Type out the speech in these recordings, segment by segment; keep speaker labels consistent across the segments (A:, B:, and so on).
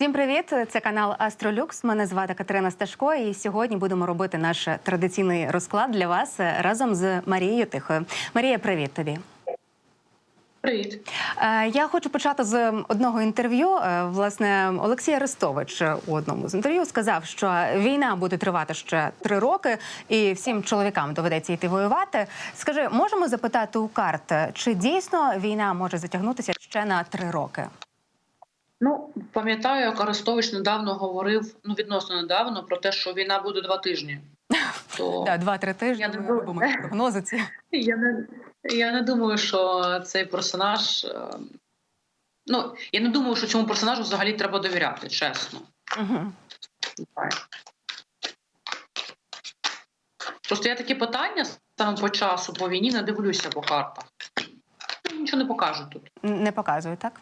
A: Всім привіт! Це канал Астролюкс. Мене звати Катерина Сташко. І сьогодні будемо робити наш традиційний розклад для вас разом з Марією Тихою. Марія, привіт тобі.
B: Привіт.
A: Е, Я хочу почати з одного інтерв'ю. Е, Власне, Олексій Арестович у одному з інтерв'ю сказав, що війна буде тривати ще три роки, і всім чоловікам доведеться йти воювати. Скажи, можемо запитати у карт, чи дійсно війна може затягнутися ще на три роки?
B: Ну пам'ятаю, як Арестович недавно говорив, ну відносно недавно, про те, що війна буде два тижні. То
A: два-три тижні.
B: Я не
A: Ми робимо прогнози ці.
B: я не я не думаю, що цей персонаж. е, Ну я не думаю, що цьому персонажу взагалі треба довіряти, чесно.
A: Угу.
B: Просто я такі питання саме по часу, по війні не дивлюся по картах. Нічого не покажуть тут.
A: Не показую, так?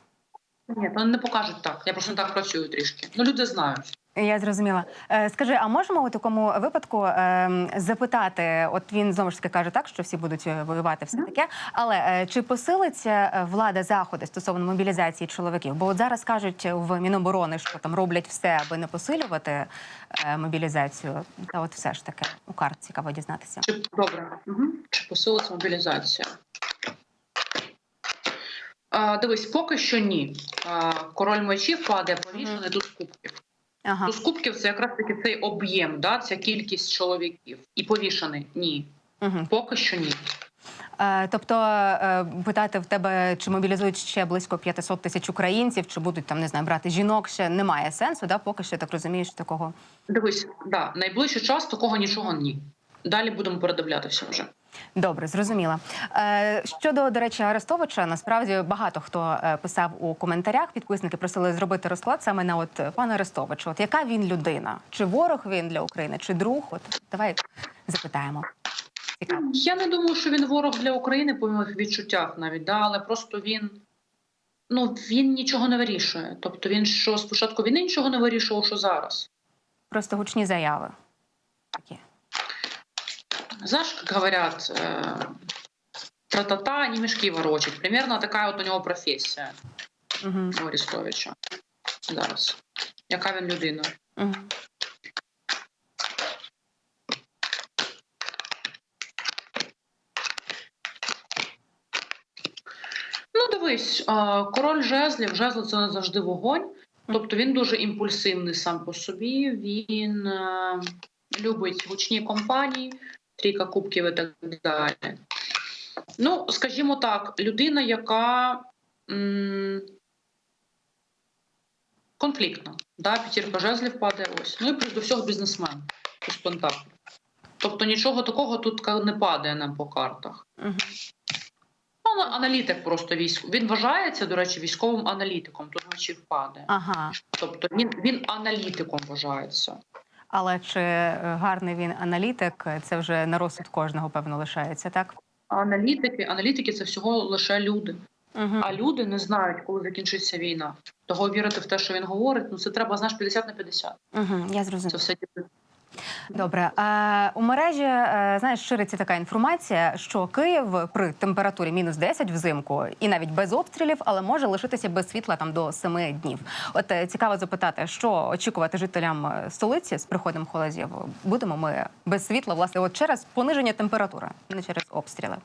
B: Ні, вони не покажуть так. Я просто так працюю трішки. Ну люди знають.
A: Я зрозуміла. Е, Скажи, а можемо у такому випадку ем, запитати? От він знову ж таки каже так, що всі будуть е, воювати, все таке. Але е, чи посилиться влада заходи стосовно мобілізації чоловіків? Бо от зараз кажуть в Міноборони, що там роблять все, аби не посилювати мобілізацію. Та от все ж таки у карт цікаво дізнатися.
B: Чи добре? Угу. Чи посилиться мобілізація? А, дивись, поки що ні. А, король мечів падає повішений тут кубків.
A: Ага.
B: Тут кубків це якраз таки цей об'єм, да? ця кількість чоловіків. І повішений ні.
A: Угу.
B: Поки що ні.
A: Е, тобто е, питати в тебе, чи мобілізують ще близько 500 тисяч українців, чи будуть там не знаю брати жінок, ще немає сенсу. Да, поки що так розумієш такого.
B: Дивись, да, найближчий час такого нічого ні. Далі будемо передивлятися вже.
A: Добре, зрозуміла. Е, щодо, до речі, Арестовича, насправді багато хто е, писав у коментарях. Підписники просили зробити розклад саме на от пана Арестовича. От яка він людина? Чи ворог він для України, чи друг? От давай запитаємо.
B: Я не думаю, що він ворог для України по моїх відчуттях навіть, да, але просто він. Ну, він нічого не вирішує. Тобто він що спочатку війни нічого не вирішував, що зараз.
A: Просто гучні заяви. Такі.
B: Знаешь, как говорят, э, тра-та-та, не мешки ворочать. Примерно така от у нього професія
A: Угу.
B: у Арестовича зараз. Яка він людина?
A: Угу.
B: Ну, дивись, король жезлів, жезл це не завжди вогонь. Тобто він дуже імпульсивний сам по собі. Він е, любить гучні компанії, трійка кубків і так далі. Ну, скажімо так, людина, яка м, конфліктна. Да? П'ятірка жезлів падає ось. Ну і плюс до всього бізнесмен. Ось пентаклів. Тобто нічого такого тут не падає нам по картах.
A: Угу.
B: Ну, аналітик просто військ. Він вважається, до речі, військовим аналітиком. Тут мечів падає.
A: Ага.
B: Тобто він, він аналітиком вважається.
A: Але чи е, гарний він аналітик, це вже на розсуд кожного певно лишається, так?
B: Аналітики, аналітики це всього лише люди.
A: Угу.
B: А люди не знають, коли закінчиться війна. Того вірити в те, що він говорить, ну це треба знаєш 50 на 50.
A: Угу. Я
B: Це все.
A: Добре, а у мережі е, знаєш, шириться така інформація, що Київ при температурі мінус 10 взимку і навіть без обстрілів, але може лишитися без світла там до 7 днів. От е, цікаво запитати, що очікувати жителям е, столиці з приходом холодів? Будемо ми без світла, власне, от через пониження температури, не через обстріли.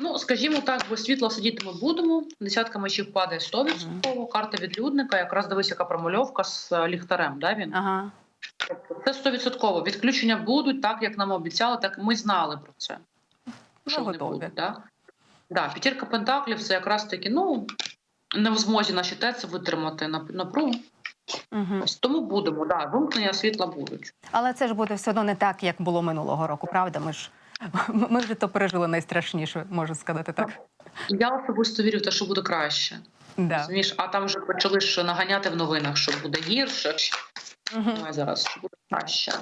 B: Ну, скажімо так, без світла сидіти ми будемо. Десятка мечів падає 100%. Карта відлюдника, якраз дивись, яка промальовка з е, ліхтарем. Да, він?
A: Ага.
B: Тобто Це 100%. Відключення будуть так, як нам обіцяли, так ми знали про це. Що вони
A: готові.
B: будуть, да? Да, п'ятірка пентаклів це якраз таки, ну не в змозі наші ТЕЦ витримати нап- напругу.
A: Угу.
B: Тому будемо. Да, вимкнення світла будуть.
A: Але це ж буде все одно не так, як було минулого року, правда? Ми ж ми вже то пережили найстрашніше, можу сказати так.
B: Я особисто вірю в те, що буде краще.
A: Да.
B: Розумієш, а там вже почали ж наганяти в новинах, що буде гірше.
A: Угу.
B: Давай зараз що буде краще.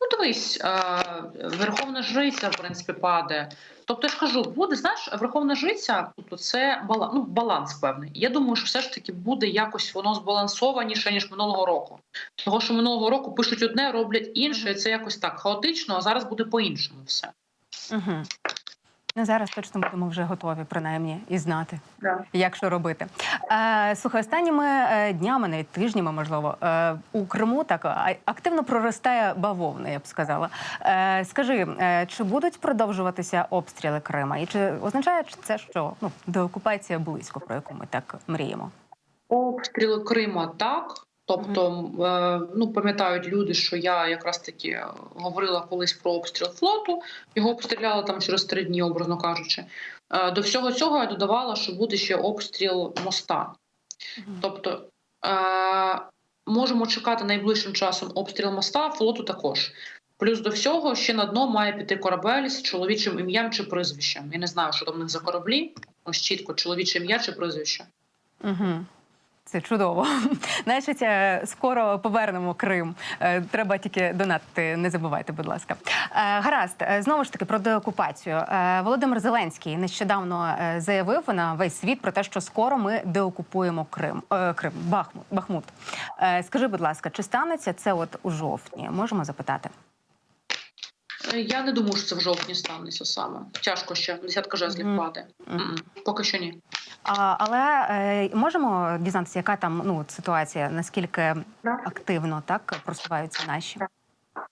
B: Ну, дивись, е, Верховна Жриця, в принципі, падає. Тобто, я ж кажу, буде, знаєш, Верховна Жриця, тобто це баланс, ну, баланс певний. Я думаю, що все ж таки буде якось воно збалансованіше, ніж минулого року. Того, що минулого року пишуть одне, роблять інше, і це якось так хаотично, а зараз буде по-іншому все.
A: Угу. Ну, зараз точно будемо вже готові, принаймні, і знати.
B: Да.
A: Як що робити? Е, слухай, останніми е, днями, навіть тижнями, можливо, е, у Криму так активно проростає бавовна, я б сказала. Е, скажи, е, чи будуть продовжуватися обстріли Крима? І чи означає це, що ну деокупація близько, про яку ми так мріємо?
B: Обстріли Крима так. Тобто, е, ну пам'ятають люди, що я якраз таки говорила колись про обстріл флоту. Його обстріляли там через три дні, образно кажучи. Е, До всього цього я додавала, що буде ще обстріл моста. Тобто е, можемо чекати найближчим часом обстріл моста, флоту також. Плюс до всього ще на дно має піти корабель з чоловічим ім'ям чи прізвищем. Я не знаю, що там в них за кораблі. Ось чітко чоловіче ім'я чи прізвище.
A: Угу. Це чудово. Значить, е, скоро повернемо Крим. Е, Треба тільки донатити, не забувайте, будь ласка. Е, Гаразд, знову ж таки про деокупацію. Володимир Зеленський нещодавно заявив на весь світ про те, що скоро ми деокупуємо Крим. Крим, Бахмут. Бахмут. Скажи, будь ласка, чи станеться це от у жовтні? Можемо запитати?
B: Я не думаю, що це в жовтні станеться саме. Тяжко ще десятка жезлів
A: Мгм.
B: падає.
A: Мгм.
B: М-м, Поки що ні.
A: А, але е, можемо дізнатися, яка там ну ситуація, наскільки
B: Так.
A: активно так просуваються наші?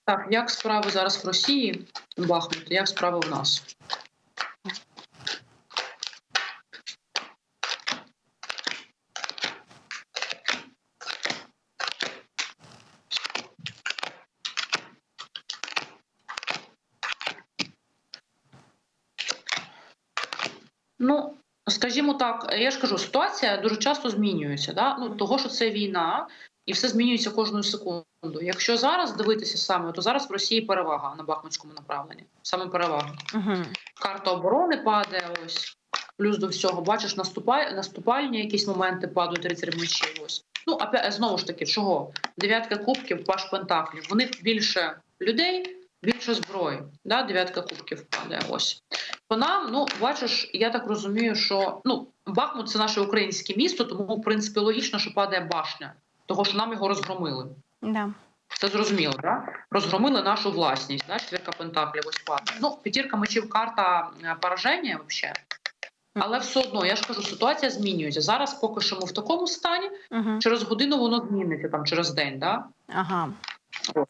B: Так, як справи зараз в Росії, Бахмут, як справи в нас? Ну, скажімо так, я ж кажу, ситуація дуже часто змінюється. Да? Ну, того, що це війна, і все змінюється кожну секунду. Якщо зараз дивитися саме, то зараз в Росії перевага на Бахмутському направленні. Саме перевага.
A: Угу.
B: Карта оборони падає ось. Плюс до всього, бачиш, наступай, наступальні якісь моменти падають рицарі мечів. Ось. Ну, опять, знову ж таки, чого? Дев'ятка кубків, паш пентаклів. В них більше людей, більше зброї. Да? Дев'ятка кубків падає. Ось. По нам, ну, бачиш, я так розумію, що ну, Бахмут це наше українське місто, тому, в принципі, логічно, що падає башня, того, що нам його розгромили.
A: Да.
B: Це зрозуміло, да? Розгромили нашу власність, да? четвірка пентаклів ось падає. Ну, п'ятірка мечів карта е, пораження взагалі. Але все одно, я ж кажу, ситуація змінюється. Зараз поки що ми в такому стані,
A: Угу.
B: через годину воно зміниться там через день. Да?
A: Ага.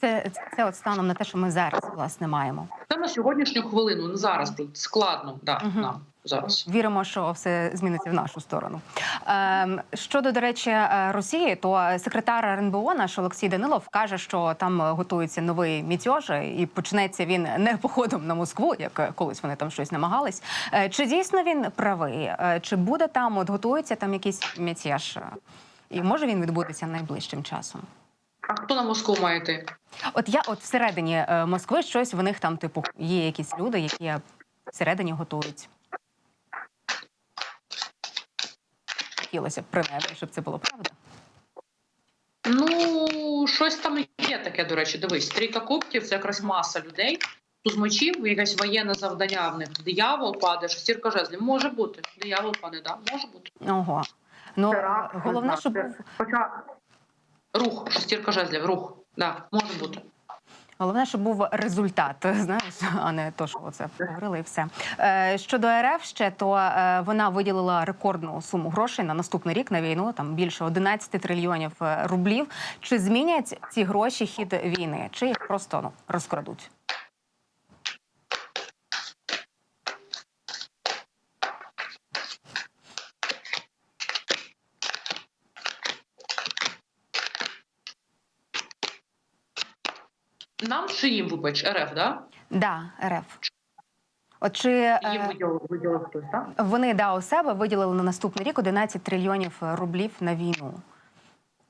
A: Це, це от станом на те, що ми зараз власне маємо.
B: Це на сьогоднішню хвилину, не зараз тут складно да,
A: Мгм.
B: нам зараз.
A: Віримо, що все зміниться в нашу сторону. Ем, щодо, до речі, е, Росії, то секретар РНБО наш Олексій Данилов каже, що там готується новий мітьож, і почнеться він не походом на Москву, як колись вони там щось намагались. Е, Чи дійсно він правий? Е, Чи буде там, от готується там якийсь мятеж? І може він відбутися найближчим часом?
B: А хто на Москву має йти?
A: От я, от всередині е, Москви, щось в них там, типу, є якісь люди, які всередині готують. Хотілося б принаймні, щоб це було правда.
B: Ну, щось там є таке, до речі, дивись, трійка кубків це якраз маса людей. Туз мечів, якесь воєнне завдання в них. Диявол падає, шестірка жезлів. Може бути. Диявол падає, да, може бути.
A: Ого. Ну головне, щоб
B: Хоча рух, шестірка жезлів, рух. Да, може бути.
A: головне, щоб був результат, знаєш, а не то, що оце поговорили, і все. Е, щодо РФ ще, то е, вона виділила рекордну суму грошей на наступний рік на війну, там більше 11 трильйонів е, рублів. Чи змінять ці гроші хід війни, чи їх просто ну розкрадуть?
B: Нам чи їм вибач, РФ, да?
A: Да, РФ. От чи
B: Їм
A: е,
B: виділив хтось, так?
A: вони да у себе виділили на наступний рік 11 трильйонів рублів на війну?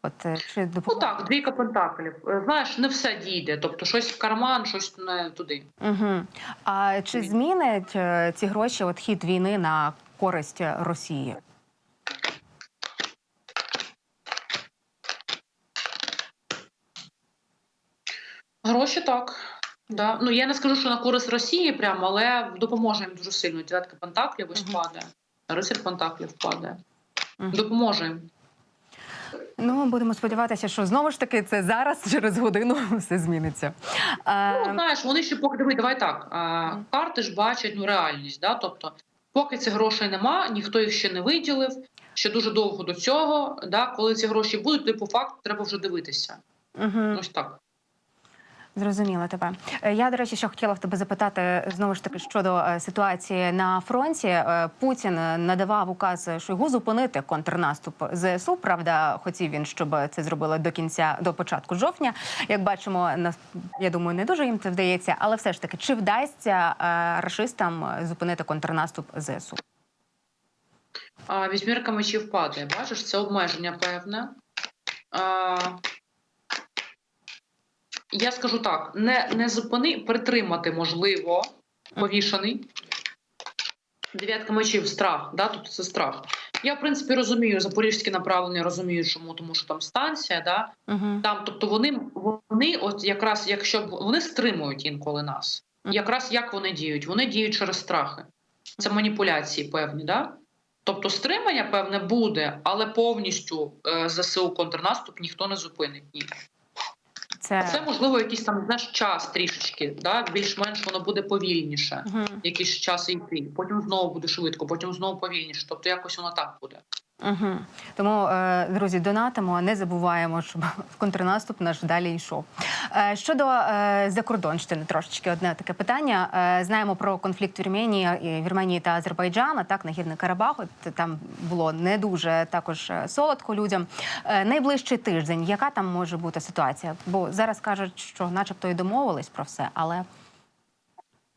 A: От е, чи
B: Ну
A: допоможе?
B: так, двійка пентаклів. Е, Знаєш, не все дійде. Тобто щось в карман, щось не туди.
A: Угу. А чи змінять е, ці гроші от хід війни на користь Росії?
B: Гроші так. Да. Ну я не скажу, що на користь Росії прямо, але допоможе їм дуже сильно. Дев'ятка пентаклів ось падає. Рицар пентаклів.
A: Мгм.
B: Допоможе їм.
A: Ну, будемо сподіватися, що знову ж таки це зараз, через годину, все зміниться.
B: Ну, знаєш, вони ще поки диви, давай так. А, карти ж бачать ну, реальність. Да? Тобто, поки цих грошей нема, ніхто їх ще не виділив. Ще дуже довго до цього. Да? Коли ці гроші будуть, то по факту треба вже дивитися.
A: угу.
B: Ось так.
A: Зрозуміла тебе. Е, Я, до речі, ще хотіла в тебе запитати знову ж таки щодо е, ситуації на фронті. Е, Путін е, надавав указ Шойгу зупинити контрнаступ ЗСУ. Правда, хотів він, щоб це зробили до кінця до початку жовтня. Як бачимо, я думаю, не дуже їм це вдається, але все ж таки, чи вдасться е, рашистам е, зупинити контрнаступ ЗСУ?
B: А, вісьмірка мечів падає. Бачиш, це обмеження певне. А, я скажу так: не, не зупини, притримати можливо, повішаний. Дев'ятка мечів страх, да? тобто це страх. Я, в принципі, розумію запорізьке направлення, розумію, чому, тому що там станція, да?
A: Угу.
B: там, тобто вони, вони, от якраз, якщо вони стримують інколи нас.
A: Мгм.
B: Якраз як вони діють? Вони діють через страхи. Це маніпуляції певні, да? Тобто стримання певне буде, але повністю е, ЗСУ контрнаступ ніхто не зупинить. Ні.
A: Це,
B: Це можливо якийсь там знаєш, час трішечки, да? більш-менш воно буде повільніше.
A: Мгм.
B: Якийсь час йти, потім знову буде швидко, потім знову повільніше. Тобто якось воно так буде.
A: Угу. Тому, е, друзі, донатимо, не забуваємо, щоб контрнаступ наш далі йшов. Е, щодо е, закордонщини, трошечки одне таке питання. Знаємо про конфлікт Вірменії, Вірменії та Азербайджана, так, Нагірний Карабах. От Там було не дуже також солодко людям. Найближчий тиждень, яка там може бути ситуація? Бо зараз кажуть, що начебто і домовились про все, але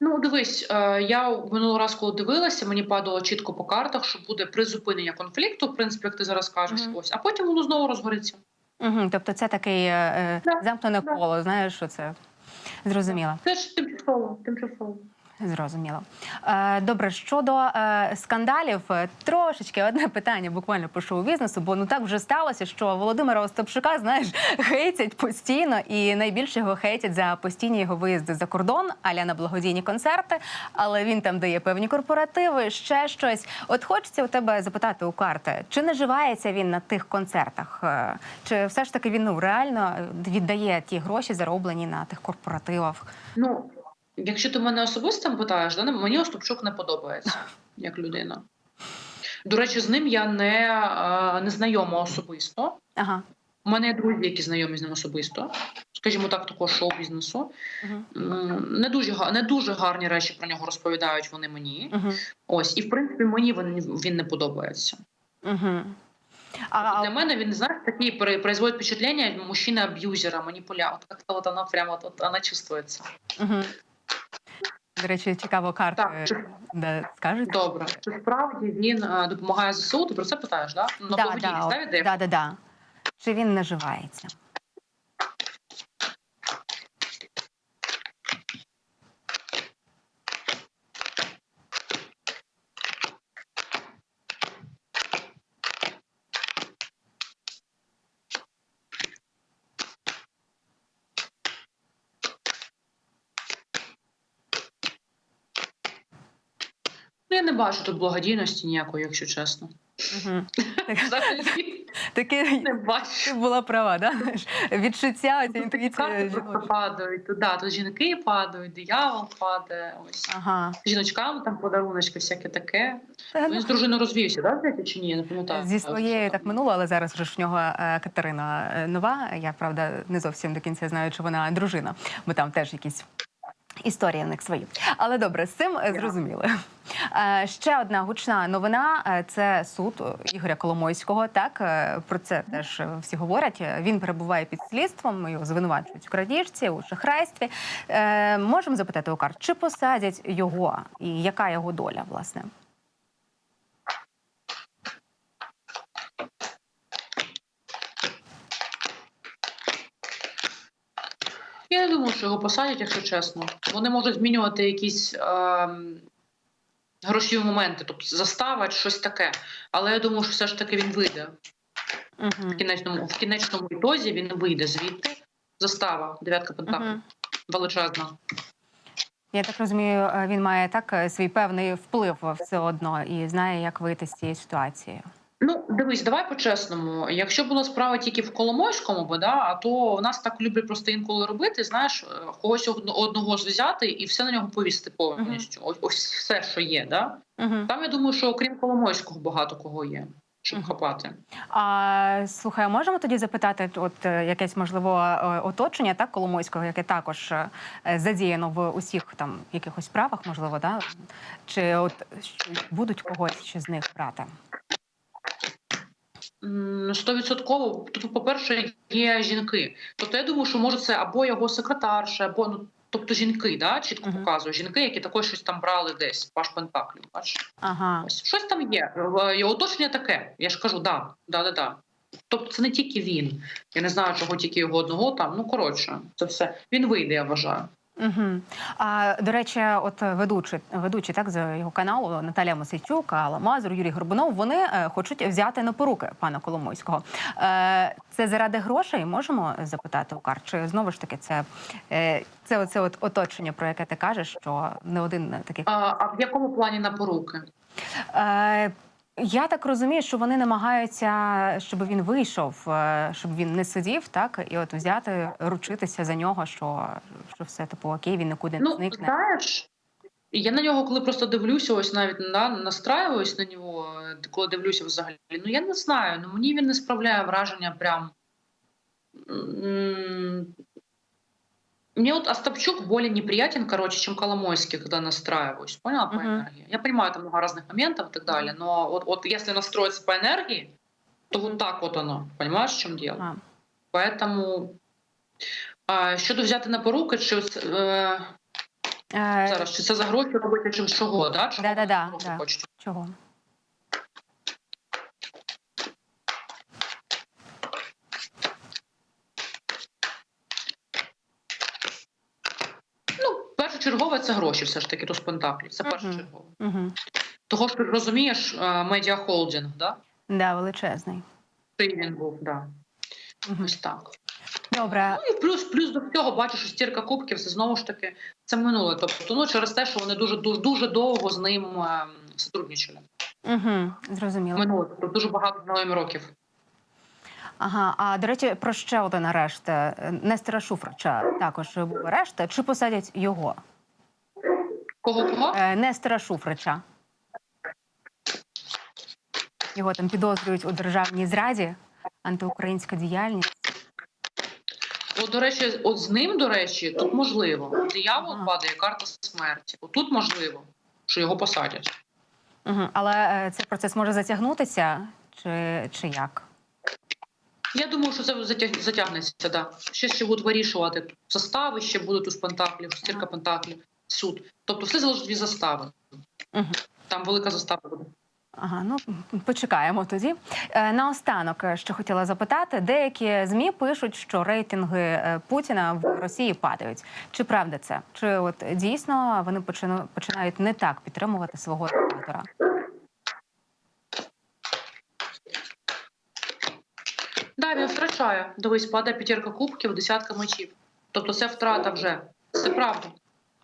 B: Ну, дивись, е, я минулого раз, коли дивилася, мені падало чітко по картах, що буде призупинення конфлікту, в принципі, як ти зараз кажеш,
A: Мгм.
B: ось, а потім воно знову розгориться.
A: угу. тобто це такий е, е,
B: Да,
A: замкнене
B: да.
A: коло. Знаєш, що це зрозуміло.
B: Це ж тимчасово, тимчасово.
A: Зрозуміло. Е, Добре, щодо е, скандалів, е, трошечки одне питання буквально по шоу-бізнесу, бо ну так вже сталося, що Володимира Остапчука, знаєш, хейтять постійно, і найбільше його хейтять за постійні його виїзди за кордон, аля на благодійні концерти. Але він там дає певні корпоративи, ще щось. От хочеться у тебе запитати у карти, чи наживається він на тих концертах, чи все ж таки він ну реально віддає ті гроші, зароблені на тих корпоративах?
B: Ну, якщо ти мене особисто питаєш, да, мені Остапчук не подобається як людина. До речі, з ним я не, не знайома особисто.
A: Ага.
B: У мене є друзі, які знайомі з ним особисто, скажімо так, такого шоу-бізнесу. М, Не дуже, не дуже гарні речі про нього розповідають вони мені.
A: Угу.
B: Ось, і в принципі мені він, він не подобається.
A: А,
B: Для мене він знаєш такий производить впечатлення мужчина аб'юзера, маніпулятор. От вона прямо от, вона чувствується.
A: До речі, цікаво карти,
B: Так, чи-
A: де скажуть.
B: Добре, чи справді він е, допомагає ЗСУ? Ти про це питаєш, да? На
A: Да, да,
B: да,
A: да, да. Чи він наживається?
B: Я не бачу тут благодійності ніякої, якщо чесно.
A: Угу. Таке
B: не бачу.
A: була права, да? Відчуття, ця інтуїція.
B: Падають. Тут, да, тут жінки падають, диявол падає. Ось.
A: Ага.
B: Жіночкам там подаруночки, всяке таке.
A: Та,
B: Він з дружиною розвівся, да, здається, чи ні? Я не пам'ятаю.
A: Зі своєю так минуло, але зараз вже ж в нього е, Катерина е, нова. Я правда не зовсім до кінця знаю, чи вона дружина, бо там теж якісь. Історії в них свої, але добре, з цим е, зрозуміли. Е, Ще одна гучна новина е, це суд Ігоря Коломойського. Так про це теж всі говорять. Він перебуває під слідством. Його звинувачують у крадіжці, у шахрайстві. Можемо запитати у карт, чи посадять його, і яка його доля, власне?
B: Я не думаю, що його посадять, якщо чесно. Вони можуть змінювати якісь ем, грошові моменти, тобто застава, щось таке. Але я думаю, що все ж таки він вийде.
A: Угу.
B: В кінечному, в кінечному ітозі він вийде звідти. Застава, дев'ятка пентаклів.
A: Угу.
B: Величезна.
A: Я так розумію, е, він має так е, свій певний вплив все одно і знає, як вийти з цієї ситуації.
B: Ну, дивись, давай по-чесному. Якщо була справа тільки в Коломойському, би, да, а то в нас так люблять просто інколи робити, знаєш, когось одно- одного взяти і все на нього повісити повністю. Ось, ось все, що є. Да?
A: Угу.
B: Там я думаю, що окрім Коломойського багато кого є, щоб хапати.
A: А слухай, можемо тоді запитати, от е, якесь можливо е, оточення так Коломойського, яке також е, задіяно в усіх там якихось справах, можливо, да? Чи от будуть когось ще з них брати?
B: Стовідсотково, тут, по-перше, є жінки. Тобто я думаю, що може це або його секретарша, або ну. Тобто жінки, да, чітко показує жінки, які також щось там брали десь паш пентаклів. Бачиш?
A: Ага.
B: Ось щось там є. Е, І оточення таке. Я ж кажу, да, да, да, да. Тобто це не тільки він. Я не знаю, чого тільки його одного там. Ну коротше, це все. Він вийде, я вважаю.
A: Угу. А до речі, от ведучі, ведучі так з його каналу Наталія Мосейчук, Алла Мазур, Юрій Горбунов, вони е, хочуть взяти на поруки пана Коломойського. Е, це заради грошей можемо запитати у Кар? Чи знову ж таки це, е, це оце от оточення, про яке ти кажеш, що не один такий
B: А, а в якому плані на поруки?
A: Я так розумію, що вони намагаються, щоб він вийшов, е, щоб він не сидів, так і от взяти, ручитися за нього, що, що все типу окей, він нікуди не
B: Ну,
A: зникне.
B: знаєш, я на нього, коли просто дивлюся, ось навіть на, настраююсь на нього, коли дивлюся взагалі. Ну я не знаю. Ну мені він не справляє враження прям. м, Мне вот Остапчук более неприятен, короче, чем Коломойский, когда настраиваюсь. Поняла по
A: Мгм.
B: энергии? Я понимаю, там много разных моментов и так далее, но вот, вот если настроиться по энергии, то вот так вот оно. Понимаешь, в чем дело?
A: А,
B: Поэтому а, щодо взяти на поруки, чи ось, е,
A: е,
B: зараз, чи це за гроші робити, чи чого, да? Чого
A: Да-да-да,
B: вони гроші
A: да.
B: хочуть?
A: чого?
B: Першочергове це гроші, все ж таки, то з пентаклів. Це першочергове.
A: Угу.
B: Того, що розумієш, е, медіахолдинг, да?
A: Да, величезний.
B: Цей він був, да.
A: Угу.
B: Ось так.
A: Добре.
B: Ну і плюс, плюс до всього, бачиш, що стірка кубків, це знову ж таки це минуле. Тобто, ну через те, що вони дуже дуже, дуже довго з ним е, сотрудничали.
A: Угу. Зрозуміло.
B: Минуле, тобто дуже багато знайомих років.
A: Ага, а до речі, про ще один арешт Е, Нестора Шуфрича також був арешт. Чи посадять його?
B: Кого кого?
A: Е, Нестора Шуфрича. Його там підозрюють у державній зраді, антиукраїнська діяльність.
B: От, до речі, от з ним, до речі, тут можливо. Диявол
A: Ага.
B: падає карта смерті. От тут можливо, що його посадять.
A: Угу. Але е, цей процес може затягнутися, чи, чи як?
B: Я думаю, що це затяг- затягнеться. Да. Ще ще будуть вирішувати застави, ще будуть у пентаклів, стірка пентаклів, суд. Тобто все залежить від застави.
A: Угу.
B: Там велика застава буде.
A: Ага, ну почекаємо тоді. Е, Наостанок, е, що хотіла запитати, деякі змі пишуть, що рейтинги е, Путіна в Росії падають. Чи правда це? Чи от дійсно вони починають не так підтримувати свого диктатора?
B: Да, не втрачає. Дивись, падає п'ятірка кубків, десятка мечів. Тобто це втрата вже. Це правда.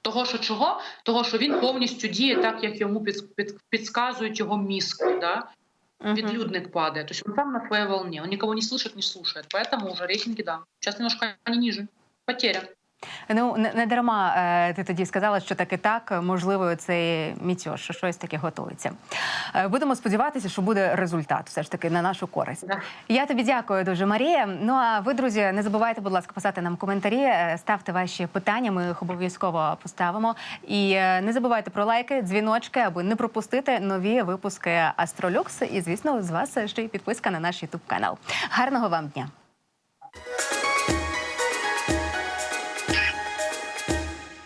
B: Того, що чого? Того, що він повністю діє так, як йому під, під, підказують його мізки. Да? Відлюдник падає. Тобто він там на своей волне, он никого не слышит, не слушает. Поэтому уже рейтинги, да. Сейчас немножко они ниже. Потеря.
A: Ну не, не дарма е, ти тоді сказала, що так е, можливо цей мітьош, що щось таке готується. Е, будемо сподіватися, що буде результат, все ж таки на нашу користь.
B: Да.
A: Я тобі дякую дуже, Марія. Ну а ви, друзі, не забувайте, будь ласка, писати нам коментарі, е, ставте ваші питання. Ми їх обов'язково поставимо. І не забувайте про лайки, дзвіночки, аби не пропустити нові випуски Астролюкс. І звісно, з вас ще й підписка на наш Ютуб канал. Гарного вам дня!